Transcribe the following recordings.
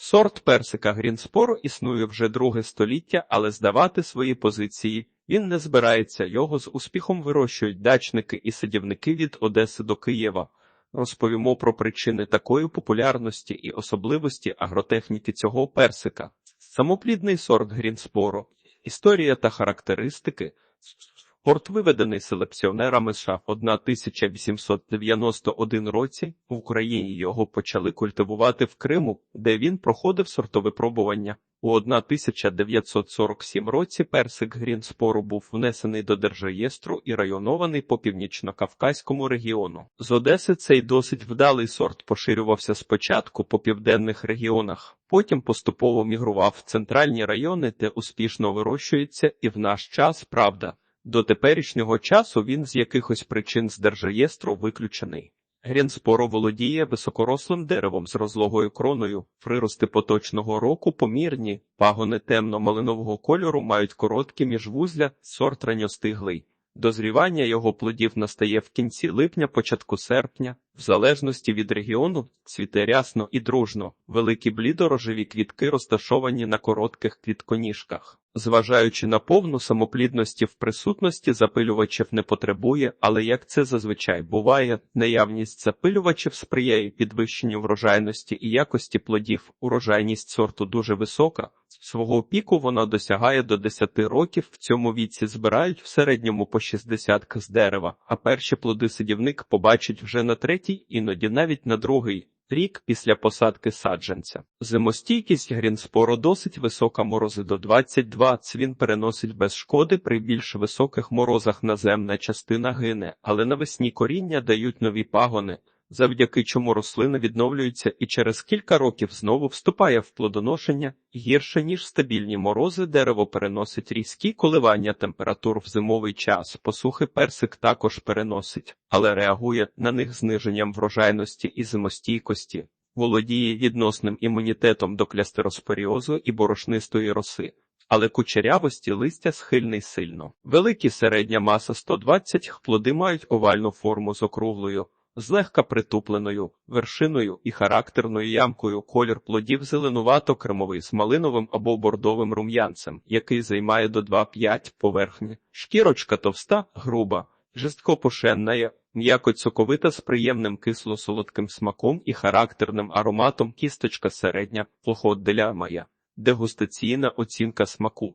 Сорт персика Грінспору існує вже друге століття, але здавати свої позиції він не збирається. Його з успіхом вирощують дачники і садівники від Одеси до Києва. Розповімо про причини такої популярності і особливості агротехніки цього персика. Самоплідний сорт Грінспору. Історія та характеристики. Сорт виведений селекціонерами США в 1891 році. В Україні його почали культивувати в Криму, де він проходив сортовипробування. У 1947 році персик Грінспору був внесений до держреєстру і районований по північно-кавказькому регіону. З Одеси цей досить вдалий сорт поширювався спочатку по південних регіонах, потім поступово мігрував в центральні райони, де успішно вирощується, і в наш час правда. До теперішнього часу він з якихось причин з держреєстру виключений. Грінспоро володіє високорослим деревом з розлогою кроною. Прирости поточного року помірні, пагони темно-малинового кольору мають короткі міжвузля, сорт ранньостиглий. Дозрівання його плодів настає в кінці липня, початку серпня, в залежності від регіону, цвіте рясно і дружно. Великі блідорожеві квітки розташовані на коротких квітконіжках. Зважаючи на повну самоплідності в присутності запилювачів не потребує, але як це зазвичай буває, наявність запилювачів сприяє підвищенню врожайності і якості плодів. Урожайність сорту дуже висока. Свого піку вона досягає до 10 років. В цьому віці збирають в середньому по 60 з дерева, а перші плоди садівник побачить вже на третій, іноді навіть на другий. Рік після посадки саджанця. Зимостійкість Грінспору досить висока морози до 22 цвін переносить без шкоди при більш високих морозах наземна частина гине, але навесні коріння дають нові пагони, завдяки чому рослина відновлюється і через кілька років знову вступає в плодоношення. Гірше ніж стабільні морози, дерево переносить різкі коливання температур в зимовий час. Посухи персик також переносить, але реагує на них зниженням врожайності і зимостійкості. Володіє відносним імунітетом до клястероспоріозу і борошнистої роси. Але кучерявості листя схильний сильно. Великі середня маса 120 плоди мають овальну форму з округлою, злегка притупленою вершиною і характерною ямкою колір плодів зеленувато-кремовий з малиновим або бордовим рум'янцем, який займає до 2-5 поверхні. Шкірочка товста, груба, жесткопошенна, м'яко цоковита з приємним кисло-солодким смаком і характерним ароматом кісточка середня, плохоотделя моя. Дегустаційна оцінка смаку.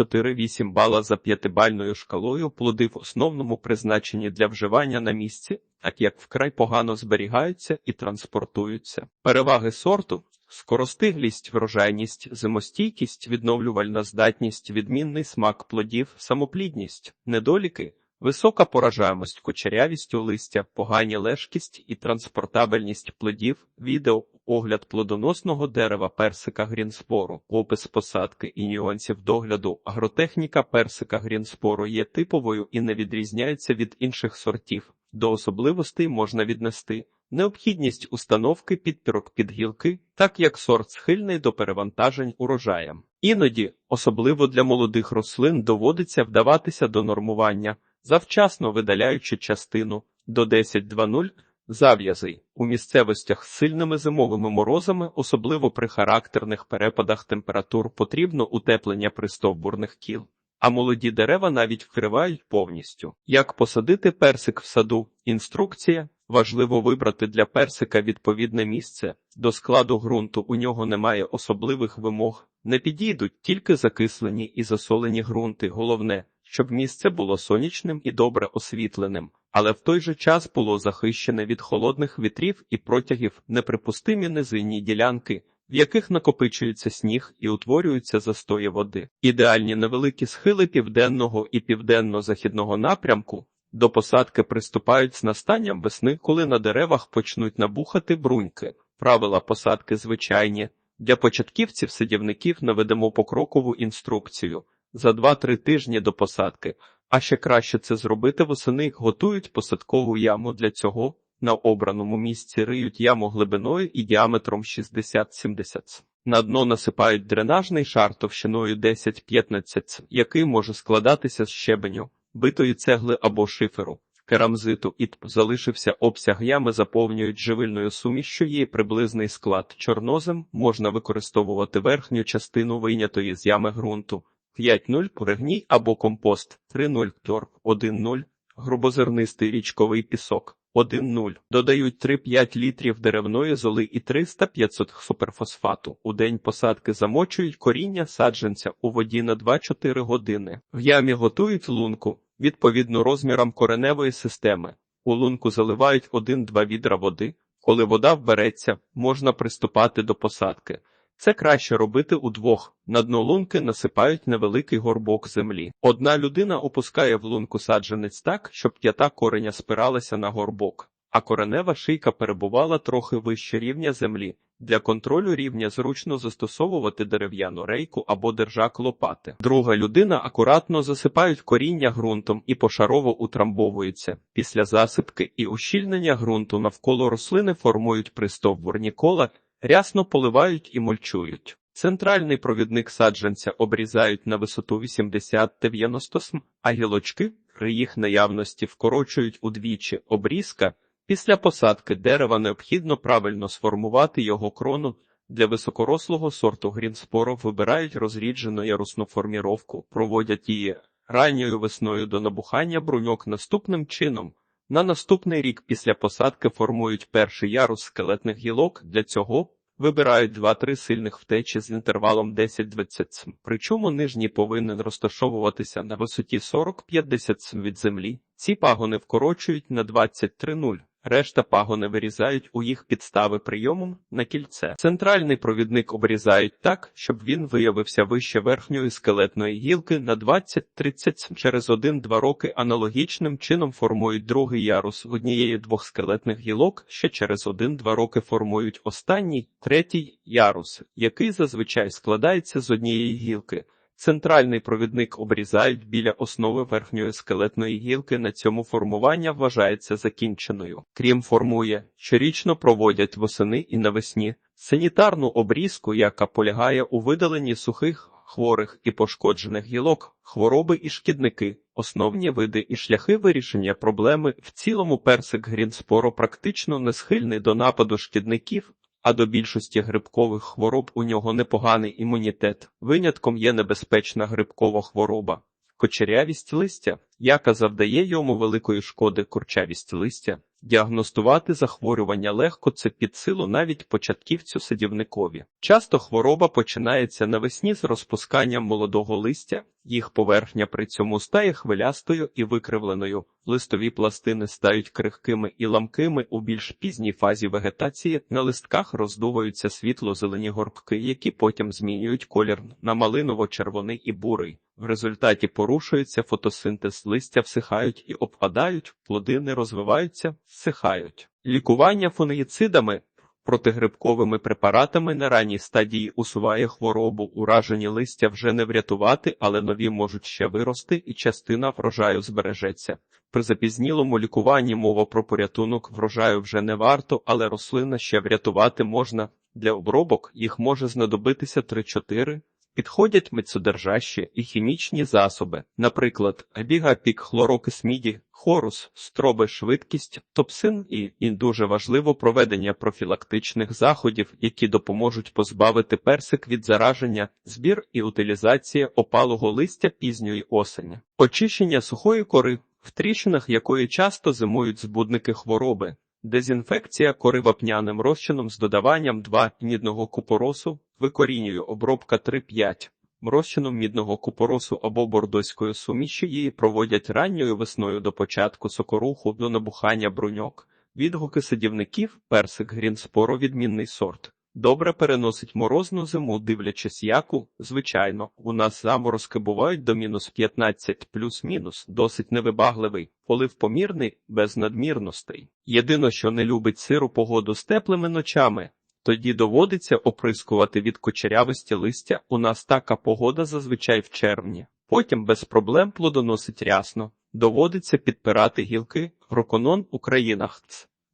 4-8 бала за п'ятибальною шкалою плоди в основному призначені для вживання на місці, так як вкрай погано зберігаються і транспортуються. Переваги сорту скоростиглість, врожайність, зимостійкість, відновлювальна здатність, відмінний смак плодів, самоплідність, недоліки. Висока поражаємость кучерявістю листя, погані лежкість і транспортабельність плодів, відео, огляд плодоносного дерева персика грінспору, опис посадки і нюансів догляду. Агротехніка персика грінспору є типовою і не відрізняється від інших сортів. До особливостей можна віднести необхідність установки підпірок під гілки, так як сорт схильний до перевантажень урожаєм. Іноді, особливо для молодих рослин, доводиться вдаватися до нормування завчасно видаляючи частину до 10-2-0 зав'язей у місцевостях з сильними зимовими морозами, особливо при характерних перепадах температур, потрібно утеплення пристовбурних кіл. А молоді дерева навіть вкривають повністю. Як посадити персик в саду? Інструкція. Важливо вибрати для персика відповідне місце. До складу ґрунту у нього немає особливих вимог. Не підійдуть тільки закислені і засолені ґрунти. Головне, щоб місце було сонячним і добре освітленим, але в той же час було захищене від холодних вітрів і протягів неприпустимі низинні ділянки, в яких накопичується сніг і утворюються застої води. Ідеальні невеликі схили південного і південно-західного напрямку. До посадки приступають з настанням весни, коли на деревах почнуть набухати бруньки. Правила посадки звичайні. Для початківців садівників наведемо покрокову інструкцію за 2-3 тижні до посадки, а ще краще це зробити восени готують посадкову яму для цього. На обраному місці риють яму глибиною і діаметром 60-70 На дно насипають дренажний шар товщиною 10-15 який може складатися з щебеню, битої цегли або шиферу. керамзиту і залишився обсяг ями заповнюють живильною сумішшю її приблизний склад. Чорнозем можна використовувати верхню частину вийнятої з ями ґрунту. 5.0 перегній або компост, 3.0 торф, 1.0 грубозернистий річковий пісок, 1.0 додають 3-5 літрів деревної золи і 300-500 суперфосфату. У день посадки замочують коріння саджанця у воді на 2-4 години. В ямі готують лунку відповідно розмірам кореневої системи. У лунку заливають 1-2 відра води. Коли вода вбереться, можна приступати до посадки. Це краще робити удвох. На дно лунки насипають невеликий горбок землі. Одна людина опускає в лунку саджанець так, щоб п'ята кореня спиралася на горбок, а коренева шийка перебувала трохи вище рівня землі. Для контролю рівня зручно застосовувати дерев'яну рейку або держак лопати. Друга людина акуратно засипають коріння ґрунтом і пошарово утрамбовується. Після засипки і ущільнення ґрунту навколо рослини формують пристовбурні кола, рясно поливають і мульчують. Центральний провідник саджанця обрізають на висоту 80-90 см, а гілочки при їх наявності вкорочують удвічі обрізка. Після посадки дерева необхідно правильно сформувати його крону. Для високорослого сорту грінспоров вибирають розріджену ярусну форміровку, проводять її ранньою весною до набухання бруньок наступним чином. На наступний рік після посадки формують перший ярус скелетних гілок. Для цього вибирають 2-3 сильних втечі з інтервалом 10-20 см. Причому нижній повинен розташовуватися на висоті 40-50 см від землі. Ці пагони вкорочують на 23-0. Решта пагони вирізають у їх підстави прийомом на кільце. Центральний провідник обрізають так, щоб він виявився вище верхньої скелетної гілки на 20-30 через 1-2 роки. Аналогічним чином формують другий ярус однієї двох скелетних гілок. Ще через 1-2 роки формують останній третій ярус, який зазвичай складається з однієї гілки. Центральний провідник обрізають біля основи верхньої скелетної гілки. На цьому формування вважається закінченою. Крім формує, щорічно проводять восени і навесні санітарну обрізку, яка полягає у видаленні сухих, хворих і пошкоджених гілок, хвороби і шкідники, основні види і шляхи вирішення проблеми. В цілому персик грінспоро практично не схильний до нападу шкідників а до більшості грибкових хвороб у нього непоганий імунітет. Винятком є небезпечна грибкова хвороба. Кочерявість листя, яка завдає йому великої шкоди курчавість листя. Діагностувати захворювання легко це під силу навіть початківцю садівникові. Часто хвороба починається навесні з розпусканням молодого листя, їх поверхня при цьому стає хвилястою і викривленою. Листові пластини стають крихкими і ламкими у більш пізній фазі вегетації. На листках роздуваються світло-зелені горбки, які потім змінюють колір на малиново-червоний і бурий. В результаті порушується фотосинтез листя, всихають і обпадають, плоди не розвиваються, всихають. Лікування фунгіцидами протигрибковими препаратами на ранній стадії усуває хворобу. Уражені листя вже не врятувати, але нові можуть ще вирости, і частина врожаю збережеться. При запізнілому лікуванні мова про порятунок врожаю вже не варто, але рослина ще врятувати можна. Для обробок їх може знадобитися 3-4 Підходять мецодержащі і хімічні засоби, наприклад, бігапік, хлорокис міді, хорус, строби, швидкість, топсин і, і дуже важливо проведення профілактичних заходів, які допоможуть позбавити персик від зараження, збір і утилізація опалого листя пізньої осені, очищення сухої кори, в тріщинах якої часто зимують збудники хвороби. Дезінфекція кори вапняним розчином з додаванням 2 мідного купоросу, викорінює обробка 3-5. Розчином мідного купоросу або бордоської суміші її проводять ранньою весною до початку сокоруху до набухання бруньок. Відгуки садівників персик грінспоро відмінний сорт. Добре переносить морозну зиму, дивлячись яку, звичайно, у нас заморозки бувають до мінус 15 плюс-мінус, досить невибагливий, полив помірний, без надмірностей. Єдине, що не любить сиру погоду з теплими ночами, тоді доводиться оприскувати від кочерявості листя. У нас така погода зазвичай в червні. Потім без проблем плодоносить рясно. Доводиться підпирати гілки, роконон Українах.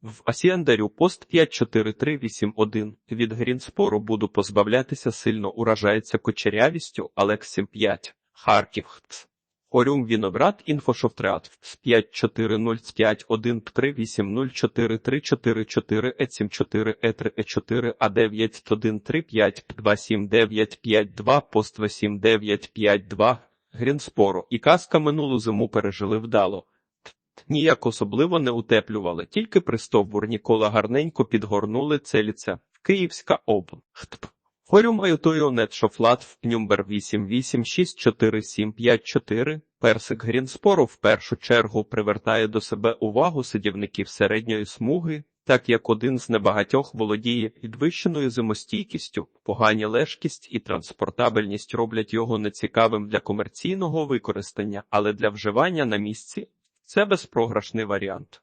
В Асіандарю пост 54381 від Грінспору буду позбавлятися сильно уражається кочерявістю Алексім 5. Харків. Орюм Віноград Інфошофтреат з 5405 138043444 Е74 Е3 Е4 А9 135 27952 Пост 27952 Грінспору і казка минулу зиму пережили вдало. Ніяк особливо не утеплювали, тільки пристовбур Нікола гарненько підгорнули целіця. Київська область. Хорюмаю Тойонет Шофлат Нюмбер 886474. Персик Грінспору в першу чергу привертає до себе увагу сидівників середньої смуги, так як один з небагатьох володіє підвищеною зимостійкістю, погані лежкість і транспортабельність роблять його нецікавим для комерційного використання, але для вживання на місці це безпрограшний варіант.